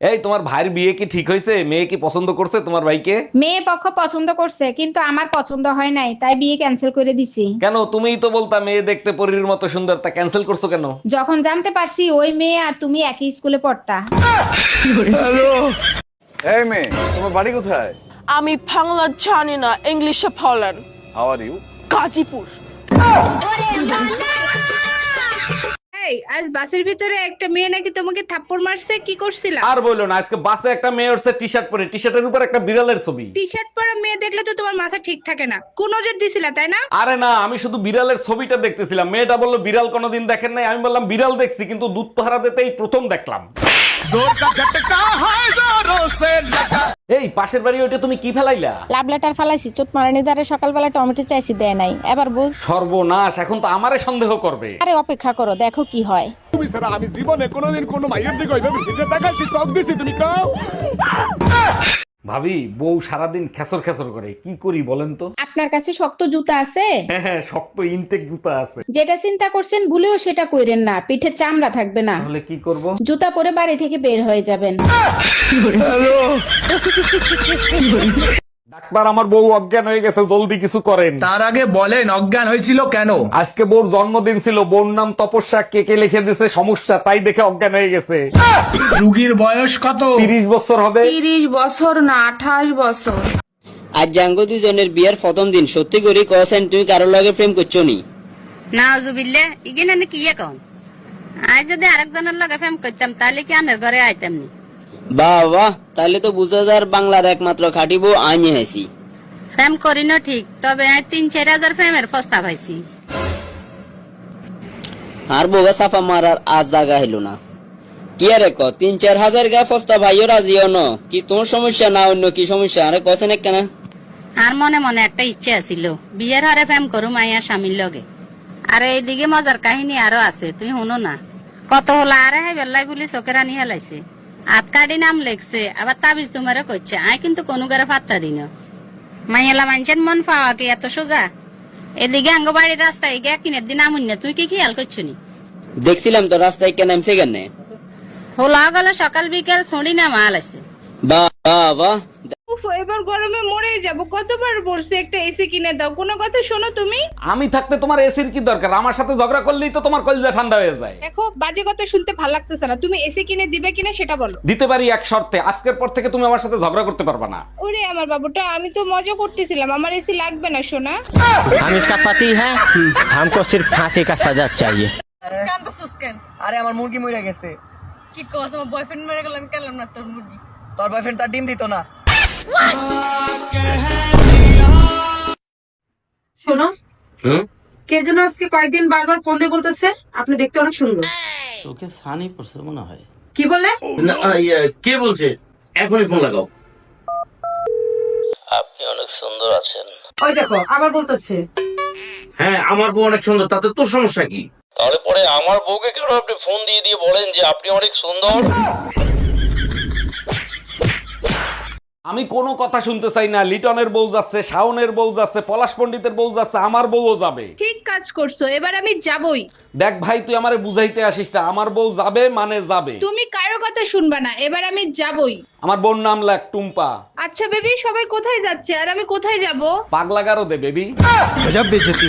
এই তোমার ভাইয়ের বিয়ে কি ঠিক হয়েছে? মেয়ে কি পছন্দ করছে তোমার ভাইকে? মেয়ে পক্ষ পছন্দ করছে কিন্তু আমার পছন্দ হয় নাই তাই বিয়ে ক্যান্সেল করে দিছি। কেন? তুমিই তো বলতা মেয়ে দেখতে পরীর মতো সুন্দর তা ক্যান্সেল করছ কেন? যখন জানতে পারছি ওই মেয়ে আর তুমি একই স্কুলে পড়তা। এই মেয়ে তোমার বাড়ি কোথায়? আমি বাংলা জানি না ইংলিশে বলেন। How are you Gazipur. এই আজ বাসের ভিতরে একটা মেয়ে নাকি তোমাকে থাপ্পড় মারছে? কি করছিলা? আর বলল না আজকে বাসে একটা মেয়ে উঠছে টি শার্ট পরে। টি শার্টের উপর একটা বিড়ালের ছবি। টি শার্ট পরা মেয়ে দেখলে তো তোমার মাথা ঠিক থাকে না। কোন নজর দিছিলা তাই না? আরে না আমি শুধু বিড়ালের ছবিটা দেখতেছিলাম। মেয়েটা বলল বিড়াল কোনোদিন দেখেন নাই? আমি বললাম বিড়াল দেখছি কিন্তু দুধ পাহারা দিতেই প্রথম দেখলাম। এই পাশের বাড়ি ওইটা তুমি কি ফেলাইলা? লাভ লেটার ফেলাইছি চোট মারানি দারে সকালবেলা টমেটো চাইছি দেয় নাই। এবার বুঝ। সর্বনাশ এখন তো আমারে সন্দেহ করবে। আরে অপেক্ষা করো দেখো কি হয়। ভাবি বউ সারাদিন খেসর খেসর করে কি করি বলেন তো? আপনার কাছে শক্ত জুতা আছে? হ্যাঁ হ্যাঁ শক্ত ইনটেক জুতা আছে। যেটা চিন্তা করছেন ভুলেও সেটা কইরেন না পিঠে চামড়া থাকবে না। তাহলে কি করব? জুতা পরে বাড়ি থেকে বের হয়ে যাবেন। ডাক্তার আমার বউ অজ্ঞান হয়ে গেছে জলদি কিছু করেন। তার আগে বলেন অজ্ঞান হয়েছিল কেন? আজকে বউর জন্মদিন ছিল বউর নাম তপস্যা কে কে লিখে দিছে সমস্যা তাই দেখে অজ্ঞান হয়ে গেছে। রুগীর বয়স কত? তিরিশ বছর হবে। তিরিশ বছর না আঠাশ বছর। আজ জাঙ্গো দুজনের বিয়ের প্রথম দিন সত্যি করে কছেন তুমি কারোর লগে প্রেম করছ নি? নাউজুবিল্লে ইগিন এনে কি কন আজ যদি আরেকজনের লগে ফেম করতাম তাহলে কি আনের ঘরে আইতাম নি? বাহ বাহ। তাহলে তো বুঝা যার বাংলার একমাত্র খাটিব আইনি হেসি ফেম করি না ঠিক তবে তিন চার হাজার ফেমের প্রস্তাব পাইছি আর বোগা সাফা মারার আজ জায়গা হইল না। কি আরে ক তিন চার হাজার গা ফস্তা ভাইও রাজিও ন। কি তোমার সমস্যা না অন্য কি সমস্যা? আরে কছেন কেনা? আর মনে মনে একটা ইচ্ছে আছিল বিয়ের হারে ফেম করু মাইয়া স্বামীর লগে। আর এইদিকে মজার কাহিনী আরও আছে তুই শুনো না। কত হলো আরে হে বেল্লাই বলি চোখের আনি হেলাইছে। আত নাম লেখছে আবার তাবিজ তোমারে করছে আই কিন্তু কোনো গারে ফাত্তা দিন। মাইয়ালা মানুষের মন পাওয়া কি এত সোজা। এদিকে আঙ্গবাড়ির রাস্তায় গিয়ে কিনের দিন আমুন তুই কি খেয়াল করছ নি দেখছিলাম তো রাস্তায় কেন নামছে কেন হোলা গেল সকাল বিকেল ছড়ি না মাল আছে। বাহ বাহ বাহ। উফ এবার গরমে মরে যাব কতবার বলছি একটা এসি কিনে দাও কোনো কথা শোনো তুমি আমি থাকতে তোমার এসির কি দরকার আমার সাথে ঝগড়া করলেই তো তোমার কলিজা ঠান্ডা হয়ে যায় দেখো বাজে কথা শুনতে ভালো লাগতেছে না তুমি এসি কিনে দিবে কিনা সেটা বলো দিতে পারি এক শর্তে আজকের পর থেকে তুমি আমার সাথে ঝগড়া করতে পারবা না ওরে আমার বাবুটা আমি তো মজা করতেছিলাম আমার এসি লাগবে না সোনা हम इसका पति है हमको सिर्फ फांसी का सजा चाहिए আরে আমার মুরগি মরে গেছে কি কস আমার বয়ফ্রেন্ড মেরে গেলাম কেলাম না তোর মুরগি তোর বয়ফ্রেন্ড তার ডিম দিত না শোনো। কে যেন আজকে কয়েকদিন বারবার ফোন দিয়ে বলতেছে আপনি দেখতে অনেক সুন্দর। তোকে সানি পড়ছে মনে হয়। কি বলে কে বলছে? এখনই ফোন লাগাও। আপনি অনেক সুন্দর আছেন। ওই দেখো আবার বলতেছে। হ্যাঁ আমার বউ অনেক সুন্দর তাতে তোর সমস্যা কি? তাহলে পরে আমার বউকে কেন আপনি ফোন দিয়ে দিয়ে বলেন যে আপনি অনেক সুন্দর? আমি কোনো কথা শুনতে চাই না। লিটনের বউ যাচ্ছে শাওনের বউ যাচ্ছে পলাশ পণ্ডিতের বউ যাচ্ছে আমার বউও যাবে। ঠিক কাজ করছ এবার আমি যাবই। দেখ ভাই তুই আমারে বুঝাইতে আসিস না। আমার বউ যাবে মানে যাবে। তুমি কারও কথা শুনবা না এবার আমি যাবই। আমার বোন নাম লাগ টুম্পা। আচ্ছা বেবি সবাই কোথায় যাচ্ছে? আর আমি কোথায় যাব? পাগলা গারো দে বেবি। গজব বেজতি।